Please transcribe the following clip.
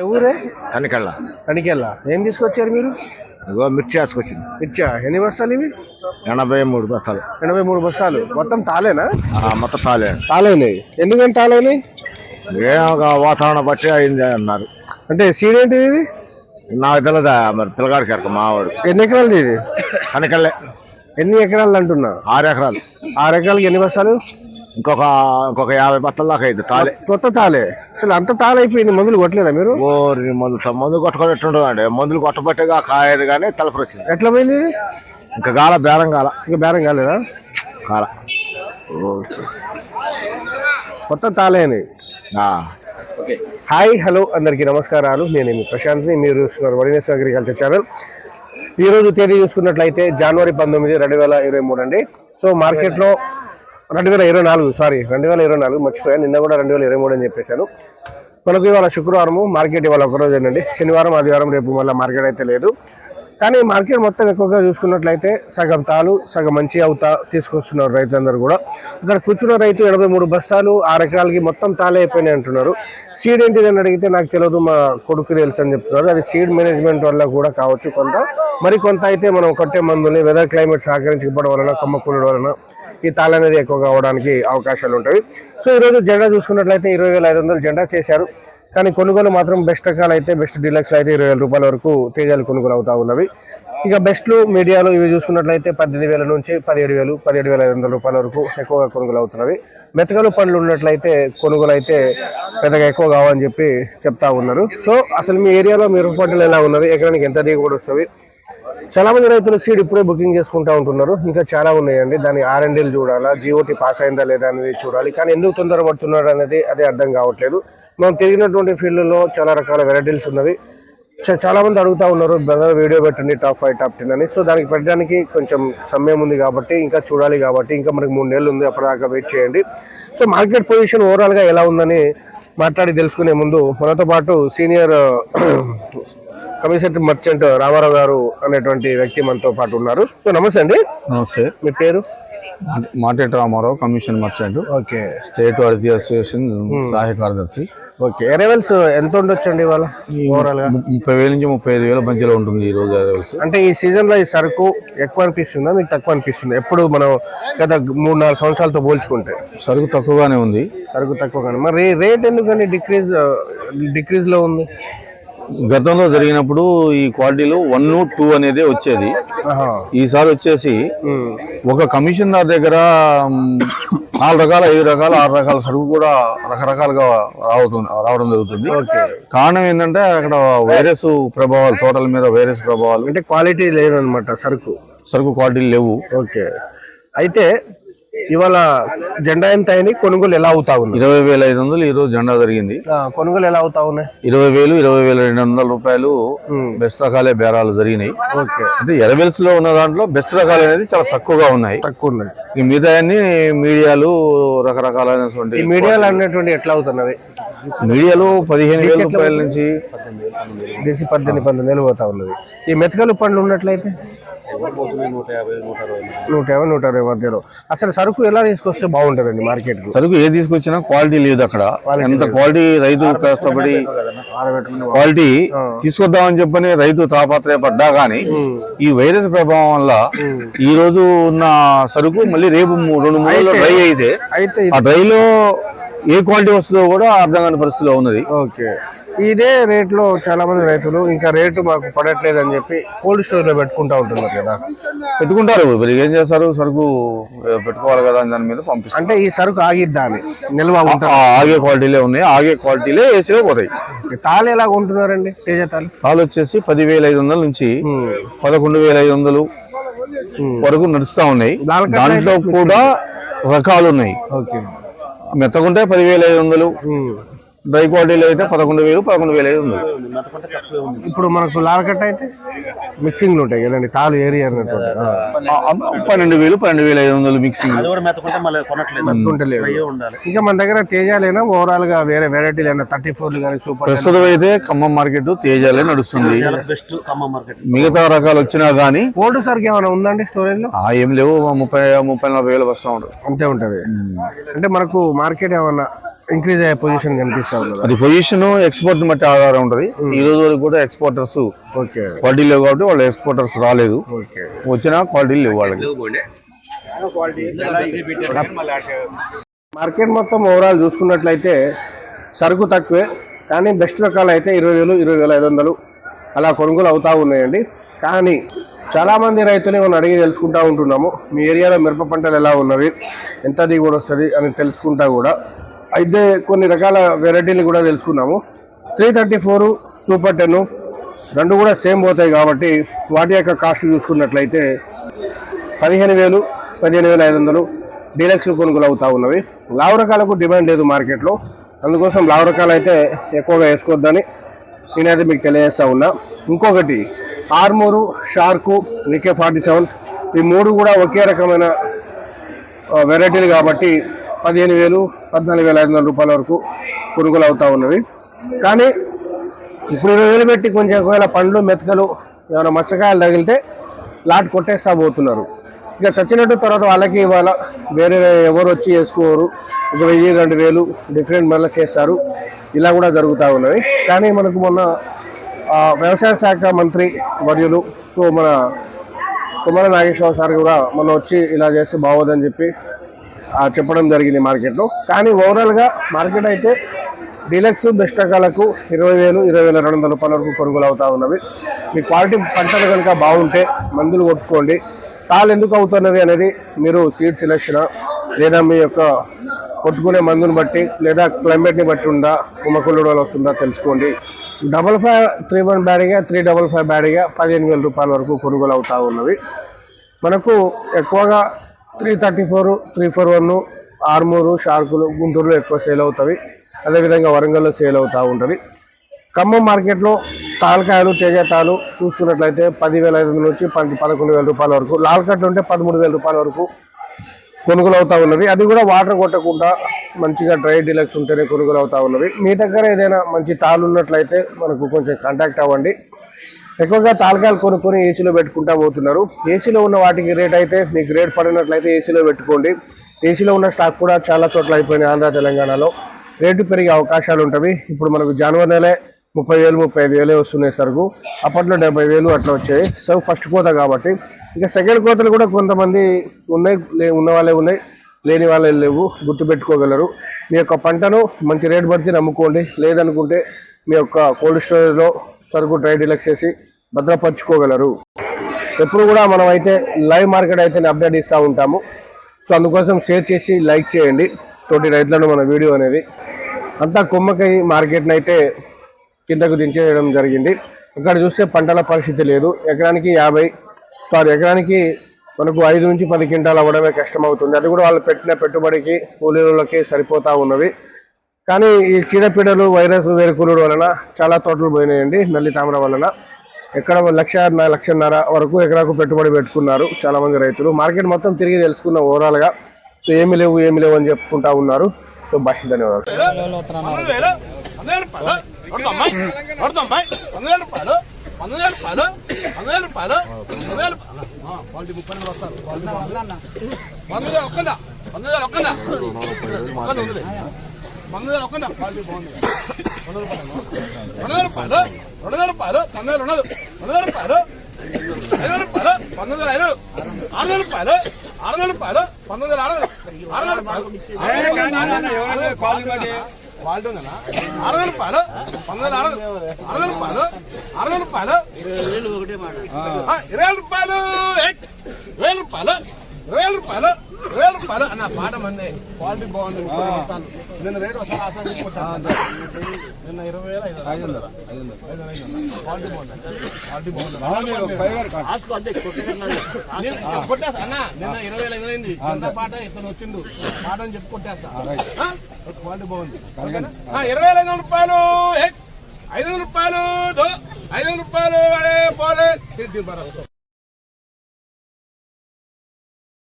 ఊరే? తనికెళ్ళ తనికెళ్ళా ఏం తీసుకొచ్చారు మీరు? ఇగో మిర్చి వేసుకొచ్చింది. ఇచ్చా ఎన్ని బస్తాలు ఇవి? ఎనభై మూడు బస్తాలు. ఎనభై మూడు బస్తాలు. మొత్తం తాలేనా? ఆ, మొత్తం తాలే. తాలైనాయి ఎందుకని తాలైనాయి ఏ వాతావరణం బట్టి అయింది అన్నారు. అంటే సీడ్ ఏంటిది ఇది? నాకు తెలియదా మరి పిల్లగాడికి ఎరక మావాడు. ఎన్ని ఎకరాలది ఇది? తనికెళ్ళే ఎన్ని ఎకరాలు అంటున్నా? ఆరు ఎకరాలు. ఆరు ఎకరాలకి ఎన్ని బస్తాలు? ఇంకొక ఇంకొక యాభై బస్తాల దాకా అయింది తాలే కొత్త తాలే అసలు అంత తాలైపోయింది మందులు కొట్టలేదా మీరు? ఓరి మందులు మందులు కొట్టుకోబెట్టుండదు అండి మందులు కొట్టబట్టేగా కాయదు కానీ తలపరి వచ్చింది ఎట్లా పోయింది? ఇది ఇంకా గాల బేరం గాల. ఇంకా బేరం కాలేదా? కాల కొత్త తాలేని ఆ. హాయ్ హలో అందరికీ నమస్కారాలు. నేను మీ ప్రశాంత్ని. మీరు చూస్తున్నారు వడినేస్ అగ్రికల్చర్ ఛానల్. ఈ రోజు తేదీ చూసుకున్నట్లయితే జనవరి పంతొమ్మిది రెండు వేల ఇరవై మూడు అండి. సో మార్కెట్లో రెండు వేల ఇరవై నాలుగు సారీ రెండు వేల ఇరవై నాలుగు మర్చిపోయాను. నిన్న కూడా రెండు వేల ఇరవై మూడు అని చెప్పేశాను. మనకు ఇవాళ శుక్రవారము మార్కెట్ ఇవాళ ఒకరోజు అండి. శనివారం ఆదివారం రేపు మళ్ళీ మార్కెట్ అయితే లేదు. కానీ మార్కెట్ మొత్తం ఎక్కువగా చూసుకున్నట్లయితే సగం తాలు సగం మంచి అవుతా తీసుకొస్తున్నారు రైతులందరూ కూడా. ఇక్కడ కూర్చున్న రైతు ఎనభై మూడు బస్తాలు ఆరు ఎకరాలకి మొత్తం తాలే అయిపోయినాయి అంటున్నారు. సీడ్ ఏంటిది అని అడిగితే నాకు తెలియదు మా కొడుకు తెలుసు అని చెప్తున్నారు. అది సీడ్ మేనేజ్మెంట్ వల్ల కూడా కావచ్చు కొంత. మరి కొంత అయితే మనం కొట్టే మందుని వెదర్ క్లైమేట్ సహకరించకపోవడం వలన కొమ్మకూడడం వలన ఈ తాళ అనేది ఎక్కువగా అవడానికి అవకాశాలు ఉంటాయి. సో ఈరోజు జెండా చూసుకున్నట్లయితే ఇరవై వేల ఐదు వందలు జెండా చేశారు. కానీ కొనుగోలు మాత్రం బెస్ట్ రకాలు అయితే బెస్ట్ డీలక్స్ అయితే ఇరవై వేల రూపాయల వరకు తేజాలు కొనుగోలు అవుతా ఉన్నవి. ఇక బెస్ట్లు మీడియాలు ఇవి చూసుకున్నట్లయితే పద్దెనిమిది వేల నుంచి పదిహేడు వేలు పదిహేడు వేల ఐదు వందల రూపాయల వరకు ఎక్కువగా కొనుగోలు అవుతున్నవి. మెతకలు పండ్లు ఉన్నట్లయితే కొనుగోలు అయితే పెద్దగా ఎక్కువ కావని చెప్పి చెప్తా ఉన్నారు. సో అసలు మీ ఏరియాలో మిరప పంటలు ఎలా ఉన్నది ఎకరానికి ఎంత దిగుబడి వస్తుంది? చాలా మంది రైతులు సీడ్ ఇప్పుడే బుకింగ్ చేసుకుంటా ఉంటున్నారు. ఇంకా చాలా ఉన్నాయండి. దాని ఆర్ఎండ్ఎల్ చూడాలా జిఓటి పాస్ అయిందా లేదా అనేది చూడాలి. కానీ ఎందుకు తొందర పడుతున్నారు అనేది అదే అర్థం కావట్లేదు. మనం తిరిగినటువంటి ఫీల్డ్లో చాలా రకాల వెరైటీస్ ఉన్నవి. చా- చాలా మంది అడుగుతా ఉన్నారు బ్రదర్ వీడియో పెట్టండి టాప్ ఫైవ్ టాప్ టెన్ అని. సో దానికి పెట్టడానికి కొంచెం సమయం ఉంది కాబట్టి ఇంకా చూడాలి కాబట్టి ఇంకా మనకి మూడు నెలలు ఉంది అప్పటిదాకా వెయిట్ చేయండి. సో మార్కెట్ పొజిషన్ ఓవరాల్గా ఎలా ఉందని మాట్లాడి తెలుసుకునే ముందు మనతో పాటు సీనియర్ కమిషన్ మర్చెంట్ రామారావు గారు అనేటువంటి వ్యక్తి మనతో పాటు ఉన్నారు. సో నమస్తే అండి. నమస్తే. మీ పేరు? Mateti Ramarao commission merchant. Okay. State వైద్య అసోసియేషన్ సహాయ కార్యదర్శి. ఓకే. ఎరేవెల్స్ ఎంత ఉండొచ్చండి ఇవాళ? ఓవరాల్గా? ముప్పై వేల నుంచి ముప్పై ఐదు వేల మధ్యలో ఉంటుంది ఈ రోజు లెవెల్స్ అంటే ఈ సీజన్లో ఈ సరుకు ఎక్కువ అనిపిస్తుందా? మీకు తక్కువ అనిపిస్తుంది? ఎప్పుడు మనం గత మూడు నాలుగు సంవత్సరాలతో పోల్చుకుంటే? సరుకు తక్కువగానే ఉంది. సరుకు తక్కువ కానీ మరి రేట్ ఎందుకండి? డిక్రీజ్ డిక్రీజ్లో ఉంది? గతంలో జరిగినప్పుడు ఈ క్వాలిటీలో వన్ టూ అనేది వచ్చేది. ఈసారి వచ్చేసి. ఒక కమిషనర్ దగ్గర నాలుగు రకాల ఐదు రకాల ఆరు రకాల సరుకు కూడా రకరకాలుగా రావుతుంది రావడం జరుగుతుంది. కారణం ఏంటంటే అక్కడ వైరస్ ప్రభావాలు తోటల మీద వైరస్ ప్రభావాలు. అంటే క్వాలిటీ లేదనమాట సరుకు. సరుకు క్వాలిటీలు లేవు. ఓకే. అయితే ఇవాళ జెండా ఎంత అయినాయి? కొనుగోలు ఎలా అవుతా ఉన్నాయి? ఇరవై వేల ఐదు వందలు ఈ రోజు జెండా జరిగింది. కొనుగోలు ఎలా అవుతా ఉన్నాయి? ఇరవై వేలు ఇరవై వేల రెండు వందల రూపాయలు బెస్ట్ రకాలే బేరాలు జరిగినాయి. అంటే ఎరవెల్స్లో ఉన్న దాంట్లో బెస్ట్ రకాలు అనేది చాలా తక్కువగా ఉన్నాయి. తక్కువ ఉన్నాయి. ఈ మిగతా మీడియాలు రకరకాలైనటువంటి మీడియాలు అనేటువంటి ఎట్లా అవుతున్నవి? మీడియాలు పదిహేను వేల రూపాయల నుంచి దేశీ పద్దెనిమిది పంతొమ్మిది వేలు పోతా ఉన్నది. ఈ మెతకలు పండ్లు ఉన్నట్లయితే? నూట యాభై నూట అరవై మధ్యలో. అసలు సరుకు ఎలా తీసుకొస్తే బాగుంటుందండి మార్కెట్ సరుకు ఏది తీసుకొచ్చినా క్వాలిటీ లేదు అక్కడ. ఎంత క్వాలిటీ రైతు కష్టపడి క్వాలిటీ తీసుకొద్దామని చెప్పని రైతు తాపత్రయపడ్డా గానీ ఈ వైరస్ ప్రభావం వల్ల ఈ రోజు ఉన్న సరుకు మళ్ళీ రేపు రెండు మూడు డ్రై అయితే అయితే ఆ డ్రైలో ఏ క్వాలిటీ వస్తుందో కూడా అర్థం కాని పరిస్థితిలో ఉన్నది. ఓకే. ఇదే రేట్లో చాలా మంది రైతులు ఇంకా రేటు మాకు పడట్లేదు అని చెప్పి కోల్డ్ స్టోర్లో పెట్టుకుంటా ఉంటున్నారు కదా. పెట్టుకుంటారు. మరి ఏం చేస్తారు? సరుకు పెట్టుకోవాలి కదా అని దాని మీద పంపిస్తారు. అంటే ఈ సరుకు ఆగిద్దా అని నిల్వ ఆగే క్వాలిటీలే ఉన్నాయి. ఆగే క్వాలిటీలే ఏసీలో పోతాయి. తాళి ఎలా కొంటున్నారండి? తేజ తాళి తాళ్ళు వచ్చేసి పదివేల ఐదు వందల నుంచి పదకొండు వేల ఐదు వందలు వరకు నడుస్తా ఉన్నాయి. దాంట్లో కూడా రకాలు ఉన్నాయి. ఓకే. మెత్తకుంటే పదివేల ఐదు వందలు. డ్రై క్వాలిటీలో అయితే పదకొండు వేలు పదకొండు వేల ఐదు వందలు ఇప్పుడు మనకు లాలకట్ట అయితే మిక్సింగ్లో ఉంటాయి కదండి తాలు ఏరియా ఆ, పన్నెండు వేలు పన్నెండు వేల ఐదు వందలు మిక్సింగ్. ఇంకా మన దగ్గర తేజాలేనా? ఓవరాల్గా వేరే వెరైటీలు అయినా థర్టీ ఫోర్లు కానీ సూపర్ ప్రస్తుతం అయితే ఖమ్మం మార్కెట్ తేజాలే నడుస్తుంది. మిగతా రకాలు వచ్చినా గానీ ఓల్డ్ సరుకు ఏమైనా ఉందండి స్టోరేజ్లో ఆ ఏం లేవు. ముప్పై ముప్పై నలభై వేలు వస్తా ఉంటారు అంతే ఉంటది. అంటే మనకు మార్కెట్ ఏమన్నా ఇంక్రీజ్ అయ్యే పొజిషన్ కనిపిస్తా ఉన్నది అది పొజిషన్ ఎక్స్పోర్ట్ బట్టి ఆధారం ఉంటది. ఈ రోజు వరకు కూడా ఎక్స్పోర్టర్స్ ఓకే. క్వాలిటీ లేవు కాబట్టి వాళ్ళు ఎక్స్పోర్టర్స్ రాలేదు. ఓకే. వచ్చినా క్వాలిటీ లేవు వాళ్ళకి. మార్కెట్ మొత్తం ఓవరాల్ చూసుకున్నట్లయితే సరుకు తక్కువే కానీ బెస్ట్ రకాలు అయితే ఇరవై వేలు ఇరవై వేల ఐదు వందలు అలా కొనుగోలు అవుతా ఉన్నాయండి. కానీ చాలామంది రైతులు మనం అడిగి తెలుసుకుంటా ఉంటున్నాము మీ ఏరియాలో మిరప పంటలు ఎలా ఉన్నవి ఎంత దిగుబడి వస్తుంది అని తెలుసుకుంటా కూడా. అయితే కొన్ని రకాల వెరైటీలు కూడా తెలుసుకున్నాము. Three thirty four super ten రెండు కూడా సేమ్ పోతాయి కాబట్టి వాటి యొక్క కాస్ట్ చూసుకున్నట్లయితే పదిహేను వేలు పదిహేను వేల ఐదు వందలు డీలక్స్ కొనుగోలు అవుతూ ఉన్నవి. లావు రకాలకు డిమాండ్ లేదు మార్కెట్లో. అందుకోసం లావు రకాలు అయితే ఎక్కువగా వేసుకోవద్దని నేనైతే మీకు తెలియజేస్తా ఉన్నా. ఇంకొకటి ఆర్మూరు షార్కు నికే ఫార్టీ సెవెన్ ఈ మూడు కూడా ఒకే రకమైన వెరైటీలు కాబట్టి పదిహేను వేలు పద్నాలుగు వేల ఐదు వందల రూపాయల వరకు కొనుగోలు అవుతా ఉన్నవి. కానీ ఇప్పుడు ఇరవై వేలు పెట్టి కొంచెం ఒకవేళ పండ్లు మెతకలు ఏమైనా మచ్చకాయలు తగిలితే లాట్ కొట్టేస్తా పోతున్నారు ఇక చచ్చినట్టు తర్వాత వాళ్ళకి ఇవాళ వేరే ఎవరు వచ్చి వేసుకోరు. ఒక వెయ్యి రెండు వేలు డిఫరెంట్ మళ్ళీ చేస్తారు. ఇలా కూడా జరుగుతూ ఉన్నవి. కానీ మనకు మొన్న వ్యవసాయ శాఖ మంత్రి వర్యులు సో మన కుమార నాగేశ్వర సార్ కూడా మొన్న వచ్చి ఇలా చేస్తే బాగోదని చెప్పి చెప్పడం జరిగింది మార్కెట్లో. కానీ ఓవరాల్గా మార్కెట్ అయితే డీలక్స్ బెస్ట్ రకాలకు ఇరవై వేలు ఇరవై వేల రెండు వందల రూపాయల వరకు కొనుగోలు అవుతూ ఉన్నవి. మీ క్వాలిటీ పంటలు కనుక బాగుంటే మందులు కొట్టుకోండి. తాళ్ళు ఎందుకు అవుతున్నది అనేది మీరు సీడ్ సెలెక్షన్ లేదా మీ యొక్క కొట్టుకునే మందుని బట్టి లేదా క్లైమేట్ని బట్టి ఉందా కుమ్మకుళ్ళు వస్తుందా తెలుసుకోండి. డబల్ ఫైవ్ త్రీ వన్ బ్యాడీగా త్రీ డబల్ ఫైవ్ బ్యాడీగా పదిహేను వేల రూపాయల వరకు కొనుగోలు అవుతూ ఉన్నవి. మనకు ఎక్కువగా three thirty four three four one Armoor షార్కులు గుంటూరులో ఎక్కువ సేల్ అవుతాయి అదేవిధంగా వరంగల్లో సేల్ అవుతూ ఉంటుంది. ఖమ్మం మార్కెట్లో తాలకాయలు తేజతాలు చూసుకున్నట్లయితే పదివేల ఐదు వందల నుంచి పది పదకొండు వేల రూపాయల వరకు లాల్కట్లు ఉంటే పదమూడు వేల రూపాయల వరకు కొనుగోలు అవుతూ ఉన్నవి అది కూడా వాటర్ కొట్టకుండా మంచిగా డ్రై డీలక్స్ ఉంటేనే కొనుగోలు అవుతూ ఉన్నవి మీ దగ్గర ఏదైనా మంచి తాళ్ళు ఉన్నట్లయితే మనకు కొంచెం కాంటాక్ట్ అవ్వండి. ఎక్కువగా తాలకాయలు కొనుక్కొని ఏసీలో పెట్టుకుంటా పోతున్నారు. ఏసీలో ఉన్న వాటికి రేట్ అయితే మీకు రేట్ పడినట్లయితే ఏసీలో పెట్టుకోండి. ఏసీలో ఉన్న స్టాక్ కూడా చాలా చోట్ల అయిపోయినాయి ఆంధ్ర తెలంగాణలో. రేటు పెరిగే అవకాశాలు ఉంటాయి. ఇప్పుడు మనకు జనవరి నెలే ముప్పై వేలు ముప్పై ఐదు వేలే వస్తున్నాయి సరుకు. అప్పట్లో డెబ్బై వేలు అట్లా వచ్చాయి. సో ఫస్ట్ కోత కాబట్టి. ఇక సెకండ్ కోతలు కూడా కొంతమంది ఉన్నాయి లే- ఉన్న వాళ్ళే ఉన్నాయి. లేని వాళ్ళే లేవు గుర్తుపెట్టుకోగలరు. మీ యొక్క పంటను మంచి రేటు పడితే నమ్ముకోండి. లేదనుకుంటే మీ యొక్క కోల్డ్ స్టోరేజ్లో సరుకు డ్రై డీలక్స్ చేసి భద్రపరచుకోగలరు. ఎప్పుడు కూడా మనం అయితే లైవ్ మార్కెట్ అయితే అప్డేట్ ఇస్తూ ఉంటాము. సో అందుకోసం షేర్ చేసి లైక్ చేయండి. తోటి రైతులను మన వీడియో అనేది. అంతా కొమ్మకై మార్కెట్ని అయితే కిందకు దించేయడం జరిగింది. ఇక్కడ చూస్తే పంటల పరిస్థితి లేదు. ఎకరానికి యాభై సారీ ఎకరానికి మనకు ఐదు నుంచి పది క్వింటాలు అవ్వడమే కష్టం అవుతుంది అది కూడా వాళ్ళు పెట్టిన పెట్టుబడికి కూలీలకి సరిపోతూ ఉన్నవి. కానీ ఈ చీడపీడలు వైరస్ వేరుకులుడు వలన చాలా తోటలు పోయినాయండి. నల్లి తామర వలన. ఎక్కడ లక్ష లక్షన్నర వరకు ఎకరాకు పెట్టుబడి పెట్టుకున్నారు చాలామంది రైతులు మార్కెట్ మొత్తం తిరిగి తెలుసుకున్న ఓవరాల్గా సో ఏమి లేవు ఏమి లేవు అని చెప్పుకుంటా ఉన్నారు సో బాయ్ ధన్యవాదాలు రెండు వేలు ఒక్కదా క్వాలిటీ బాగుంది పన్నెండు రూపాయలు రెండు రూపాయలు పన్నెండు రెండు పన్నెండు రూపాయలు ఐదు వేల రూపాయలు పంతొమ్మిది ఐదు ఆరు రూపాయలు ఆరు వేల రూపాయలు పంతొమ్మిది ఆరు ఆరు రూపాయలు క్వాలిటీ ఉందన్నా ఆరు వేల రూపాయలు పంతొమ్మిది ఆరు వేల రూపాయలు రూపాయలు ఇరవై రూపాయలు. ఇరవై రూపాయలు ఇరవై రూపాయలు ఇరవై రూపాయలు అన్న పాట మంది క్వాలిటీ రెండు వస్తాలు. నిన్న రేటు ఒకసారి. నిన్న ఇరవై వేల ఐదు ఐదు వందల? ఐదు వందల. ఐదు వందల ఐదు వందల. క్వాలిటీ బాగుంది? కొట్టేస్తా. అన్న నిన్న ఇరవై వేల ఐదు అయింది. ఎంత పాట ఇతను వచ్చిండు. పాట అని చెప్పి కొట్టేస్తా? క్వాలిటీ బాగుంది. ఇరవై వేల ఐదు వందల రూపాయలు. ఐదు వందల రూపాయలు. ఐదు వందల రూపాయలు అడే పోలే.